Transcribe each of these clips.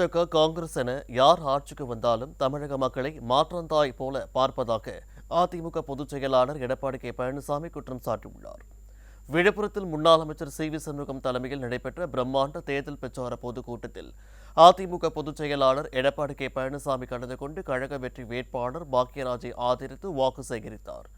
பாஜக காங்கிரஸ் என யார் ஆட்சிக்கு வந்தாலும் தமிழக மக்களை மாற்றந்தாய் போல பார்ப்பதாக அதிமுக பொதுச் செயலாளர் எடப்பாடி கே பழனிசாமி குற்றம் சாட்டியுள்ளார். விழுப்புரத்தில் முன்னாள் அமைச்சர் சி வி சண்முகம் தலைமையில் நடைபெற்ற பிரம்மாண்ட தேர்தல் பிரச்சார பொதுக்கூட்டத்தில் அதிமுக பொதுச் செயலாளர் எடப்பாடி கே பழனிசாமி கலந்து கொண்டு கழக வெற்றி வேட்பாளர் பாக்யராஜை ஆதரித்து வாக்கு சேகரித்தார்.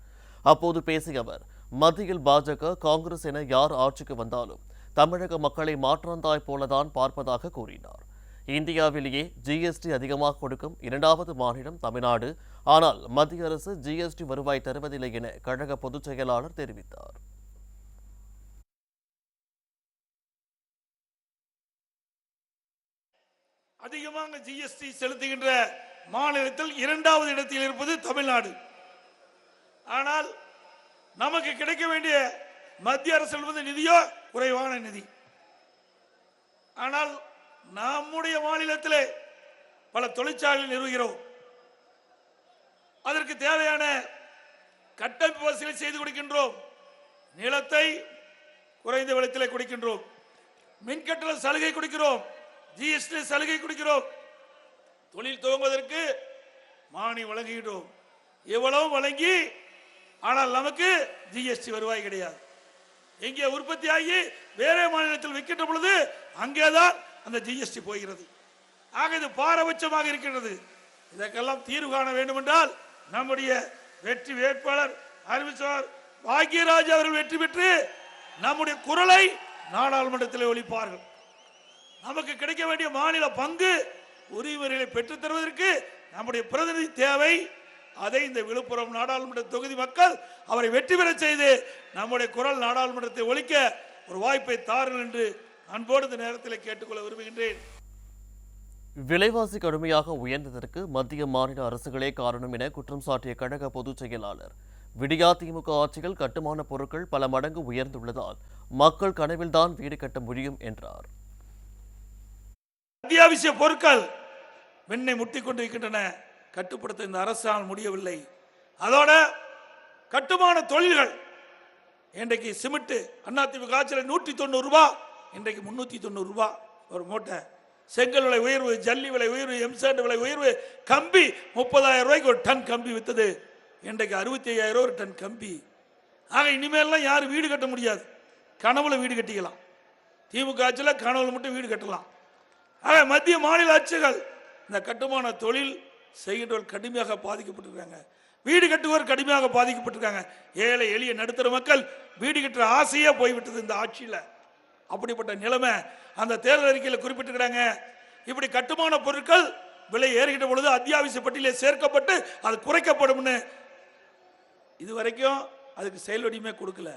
அப்போது பேசிய அவர் மத்தியில் பாஜக காங்கிரஸ் என யார் ஆட்சிக்கு வந்தாலும் தமிழக மக்களை மாற்றந்தாய் போலதான் பார்ப்பதாக கூறினார். இந்தியாவிலேயே ஜிஎஸ்டி அதிகமாக கொடுக்கும் இரண்டாவது மாநிலம் தமிழ்நாடு. ஆனால் மத்திய அரசு ஜிஎஸ்டி வருவாய் தருவதில்லை என கழக பொதுச் செயலாளர் தெரிவித்தார். அதிகமாக ஜிஎஸ்டி செலுத்துகின்ற மாநிலத்தில் இரண்டாவது இடத்தில் இருப்பது தமிழ்நாடு. ஆனால் நமக்கு கிடைக்க வேண்டிய மத்திய அரசு நிதியோ குறைவான நிதி. ஆனால் நம்முடைய மாநிலத்திலே பல தொழிற்சாலைகள் நிறுவுகிறோம். அதற்கு தேவையான கட்டமைப்பு வசதிகளை செய்து கொடுக்கின்றோம். நிலத்தை குறைந்த விலத்திலே கொடுக்கின்றோம். மின்கட்டண சலுகை கொடுக்கிறோம். ஜிஎஸ்டி சலுகை கொடுக்கிறோம். தொழில் துவங்குவதற்கு மானியம் வழங்குகின்றோம். எவ்வளவு வழங்கி ஆனால் நமக்கு ஜிஎஸ்டி வருவாய் கிடையாது. எங்கே உற்பத்தி ஆகி வேற மாநிலத்தில் விற்கின்ற பொழுது அங்கேதான் அந்த ஜிஎஸ்டி போகிறது. ஆக இது பாரபட்சமாக இருக்கின்றது. இதற்கெல்லாம் தீர்வு காண வேண்டும் என்றால் நம்முடைய வெற்றி வேட்பாளர் அறிவிச்சவர் பாக்யராஜ் அவர்கள் வெற்றி பெற்று நம்முடைய குரலை நாடாளுமன்றத்தில் ஒழிப்பார்கள் நமக்கு கிடைக்க வேண்டிய மாநில பங்கு உரிமைகளை பெற்றுத் தருவதற்கு நம்முடைய பிரதிநிதி தேவை. அதை இந்த விழுப்புரம் நாடாளுமன்ற தொகுதி மக்கள் அவரை வெற்றி பெறச் செய்து நம்முடைய குரல் நாடாளுமன்றத்தை ஒழிக்க ஒரு வாய்ப்பை தாருங்கள் என்று அன்போடு இந்த நேரத்தில் கேட்டுக்கொள்ள விரும்புகின்றேன். விலைவாசி கடுமையாக உயர்ந்ததற்கு மத்திய மாநில அரசுகளே காரணம் என குற்றம் சாட்டிய கழக பொதுச் செயலாளர். விடியா திமுக ஆட்சியில் கட்டுமான பொருட்கள் பல மடங்கு உயர்ந்துள்ளதால் மக்கள் கனவில்தான் வீடு கட்ட முடியும் என்றார். அத்தியாவசிய பொருட்கள் விண்ணை முட்டிக் கொண்டிருக்கின்றன. கட்டுப்படுத்த இந்த அரசால் முடியவில்லை. அதோட கட்டுமான தொழில்கள் இன்றைக்கு சிமெண்ட் அதிமுக ஆட்சியில் நூற்றி தொண்ணூறு ரூபாய் இன்றைக்கு முன்னூத்தி தொண்ணூறுபா ஒரு மூட்டை. செங்கல் விலை உயர்வு ஜல்லி விலை உயர்வு எம்சாண்ட் விலை உயர்வு கம்பி முப்பதாயிரம் ரூபாய்க்கு ஒரு டன் கம்பி வித்தது. இன்றைக்கு அறுபத்தி ஐயாயிரம் ரூபாய் ஒரு டன் கம்பி. ஆக இனிமேல்லாம் யாரும் வீடு கட்ட முடியாது. கனவுல வீடு கட்டிக்கலாம். திமுக ஆட்சியில் கனவுல மட்டும் வீடு கட்டலாம். ஆக மத்திய மாநில ஆட்சிகள் இந்த கட்டுமான தொழில் செய்கின்றவர் கடுமையாக பாதிக்கப்பட்டிருக்காங்க. வீடு கட்டுவோர் கடுமையாக பாதிக்கப்பட்டிருக்காங்க. ஏழை எளிய நடுத்தர மக்கள் வீடு கட்டுற ஆசையே போய்விட்டது இந்த ஆட்சியில். அப்படிப்பட்ட நிலைமை அந்த தேர்தல் அறிக்கையில் குறிப்பிட்டிருக்கிறாங்க. இப்படி கட்டுமான பொருட்கள் விலை ஏறுகின்ற பொழுது அத்தியாவசிய பட்டியலில் சேர்க்கப்பட்டு அது குறைக்கப்படும்னு. இதுவரைக்கும் அதுக்கு செயல்வடியுமே கொடுக்கல.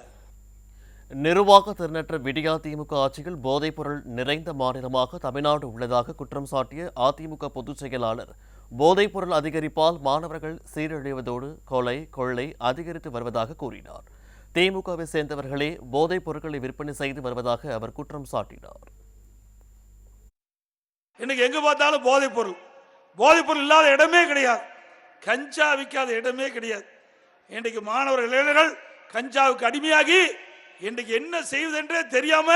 நிர்வாக திறனற்ற விடியா திமுக ஆட்சியில் போதைப்பொருள் நிறைந்த மாநிலமாக தமிழ்நாடு உள்ளதாக குற்றம் சாட்டிய அதிமுக பொதுச் செயலாளர். போதைப்பொருள் அதிகரிப்பால் மாணவர்கள் சீரழிவதோடு கொலை கொள்ளை அதிகரித்து வருவதாக கூறினார். திமுகவை சேர்ந்தவர்களே போதைப் பொருட்களை விற்பனை செய்து வருவதாக அவர் குற்றம் சாட்டினார். இன்னைக்கு எங்க பார்த்தாலும் போதைப் பொருள். போதைப் பொருள் இல்லாத இடமே கிடையாது. கஞ்சா விற்காத இடமே கிடையாது. இன்றைக்கு மாணவர் இளைஞர்கள் கஞ்சாவுக்கு அடிமையாகி இன்றைக்கு என்ன செய்வதென்றே தெரியாம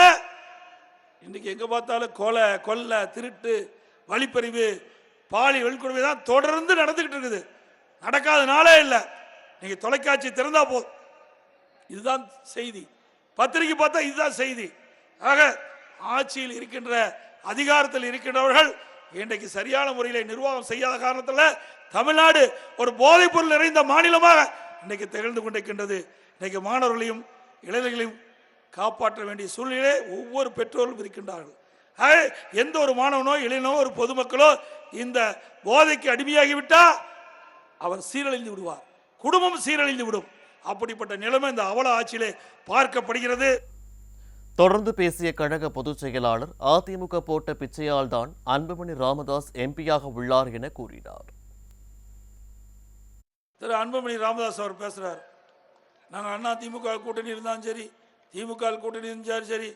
இன்றைக்கு எங்க பார்த்தாலும் கொலை கொள்ளை திருட்டு வழிப்பறிவு பாலி வெளிக்கொடுமை தான் தொடர்ந்து நடந்துகிட்டு இருக்குது. நடக்காத நாளே இல்லை. நீங்க தொலைக்காட்சி திறந்தா போதும். இதுதான் செய்தி. பத்திரிகை பார்த்தா இதுதான் செய்தி. ஆக ஆட்சியில் இருக்கின்ற அதிகாரத்தில் இருக்கின்றவர்கள் இன்றைக்கு சரியான முறையில் நிர்வாகம் செய்யாத காரணத்தில் தமிழ்நாடு ஒரு போதைப் பொருள் நிறைந்த மாநிலமாக இன்றைக்கு திகழ்ந்து கொண்டிருக்கின்றது. இன்றைக்கு மாணவர்களையும் இளைஞர்களையும் காப்பாற்ற வேண்டிய சூழ்நிலை ஒவ்வொரு பெற்றோரும் இருக்கின்றார்கள். ஆக எந்த ஒரு மாணவனோ இளைஞனோ ஒரு பொதுமக்களோ இந்த போதைக்கு அடிமையாகிவிட்டால் அவர் சீரழிந்து விடுவார். குடும்பம் சீரழிந்து விடும். அப்படிப்பட்ட நிலைமை இந்த அவல ஆட்சியிலே பார்க்கப்படுகிறது. தொடர்ந்து பேசிய கழக பொதுச் செயலாளர் அதிமுக போட்ட பிச்சையால் தான் அன்புமணி ராமதாஸ் எம்பியாக உள்ளார் என கூறினார். திரு அன்புமணி ராமதாஸ் அவர் பேசுறார். நாங்கள் அண்ணா திமுக கூட்டணி இருந்தாலும் சரி திமுக கூட்டணி இருந்தாலும் சரி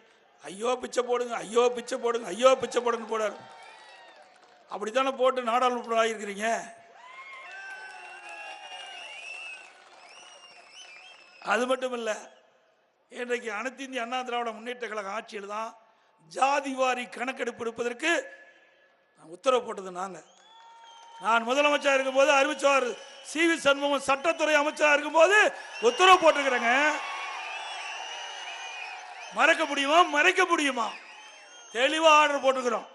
ஐயோ பிச்சை போடுங்க ஐயோ பிச்சை போடுங்க ஐயோ பிச்சை போடுங்க போடார் அப்படித்தானே போட்டு நாடாளுமன்ற ஆகியிருக்கிறீங்க? அது மட்டும் இல்லை இன்றைக்கு அனைத்து இந்திய அண்ணா திராவிட முன்னேற்ற கழக ஆட்சியில் தான் ஜாதிவாரி கணக்கெடுப்பு எடுப்பதற்கு நான் உத்தரவு போட்டது நாங்கள் நான் முதலமைச்சர் இருக்கும்போது அறிவிச்சவர் சி வி சண்முகம் சட்டத்துறை அமைச்சராக இருக்கும்போது உத்தரவு போட்டிருக்கிறேங்க. மறக்க முடியுமா? மறைக்க முடியுமா? தெளிவாக ஆர்டர் போட்டுக்கிறோம்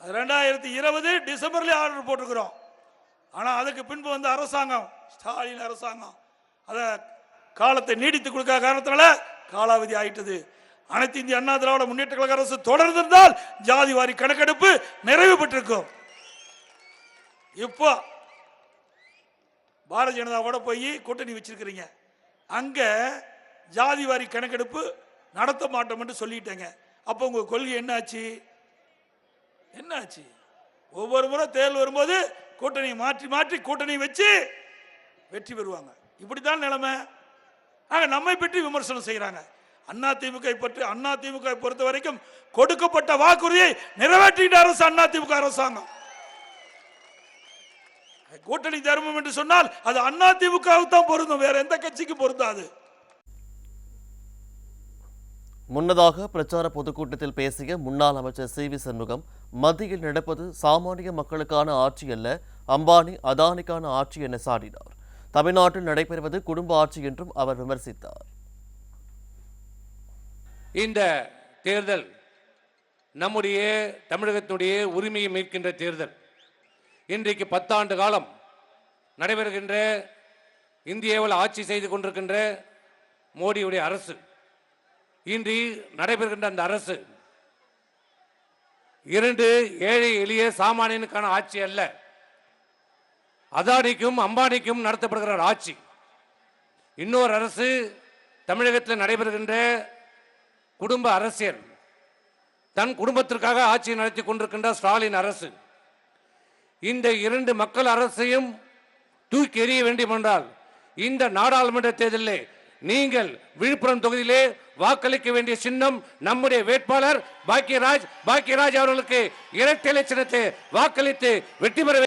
அது ரெண்டாயிரத்தி இருபது டிசம்பர்ல ஆர்டர் போட்டுக்கிறோம் ஆனால் அதுக்கு பின்பு வந்து அரசாங்கம் ஸ்டாலின் அரசாங்கம் அதை காலத்தை நீடித்து கொடுக்காத காரணத்தினால காலாவதி ஆயிட்டது. அனைத்து இந்திய அண்ணா திராவிட முன்னேற்ற கழக அரசு தொடர்ந்திருந்தால் ஜாதி வாரி கணக்கெடுப்பு நிறைவு பெற்றிருக்கும். இப்போ பாரதிய ஜனதாவோட போய் கூட்டணி வச்சிருக்கிறீங்க. அங்க ஜாதி வாரி கணக்கெடுப்பு நடத்த மாட்டோம் என்று சொல்லிட்டேங்க. அப்போ உங்க கொள்கை என்னாச்சு என்னாச்சு ஒவ்வொரு முறை தேர்தல் வரும்போது கூட்டணியை மாற்றி மாற்றி கூட்டணி வச்சு வெற்றி பெறுவாங்க. இப்படித்தான் நிலைமை. ஆக நம்மை பற்றி விமர்சனம் செய்கிறாங்க. அண்ணா திமுக பற்றி அண்ணா திமுக பொறுத்த வரைக்கும் கொடுக்கப்பட்ட வாக்குறுதியை நிறைவேற்றிட்ட அரசு அண்ணா திமுக அரசாங்கம். கூட்டணி தர்மம் என்று சொன்னால் அது அண்ணா திமுகவுக்கு தான் பொருந்தும் வேற எந்த கட்சிக்கும் பொருந்தாது. முன்னதாக பிரச்சார பொதுக்கூட்டத்தில் பேசிய முன்னாள் அமைச்சர் சி வி சண்முகம் மத்தியில் நடப்பது சாமானிய மக்களுக்கான ஆட்சி அல்ல அம்பானி அதானிக்கான ஆட்சி என சாடினார். தமிழ்நாட்டில் நடைபெறுவது குடும்ப ஆட்சி என்றும் அவர் விமர்சித்தார். இந்த தேர்தல் நம்முடைய தமிழகத்துடைய உரிமையை மீட்கின்ற தேர்தல். இன்றைக்கு பத்தாண்டு காலம் நடைபெறுகின்ற இந்தியாவில் ஆட்சி செய்து கொண்டிருக்கின்ற மோடியுடைய அரசு. இன்று நடைபெறுகின்ற அந்த அரசு இரண்டு ஏழை எளிய சாமானியனுக்கான ஆட்சி அல்ல. அதானிக்கும் அம்பானிக்கும் நடத்தப்படுகிற ஆட்சி. இன்னொரு அரசு தமிழகத்தில் நடைபெறுகின்ற குடும்ப அரசியல். தன் குடும்பத்திற்காக ஆட்சி நடத்தி கொண்டிருக்கின்ற ஸ்டாலின் அரசு. இந்த இரண்டு மக்கள் அரசையும் தூக்கி எறிய வேண்டும் என்றால் இந்த நாடாளுமன்ற தேர்தலிலே நீங்கள் விழுப்புரம் தொகுதியிலே வாக்களிக்க வேண்டிய சின்னம் நம்முடைய வேட்பாளர் பாக்கியராஜ் பாக்கியராஜ் அவர்களுக்கு இரட்டை சின்னத்தை வாக்களித்து வெற்றி பெற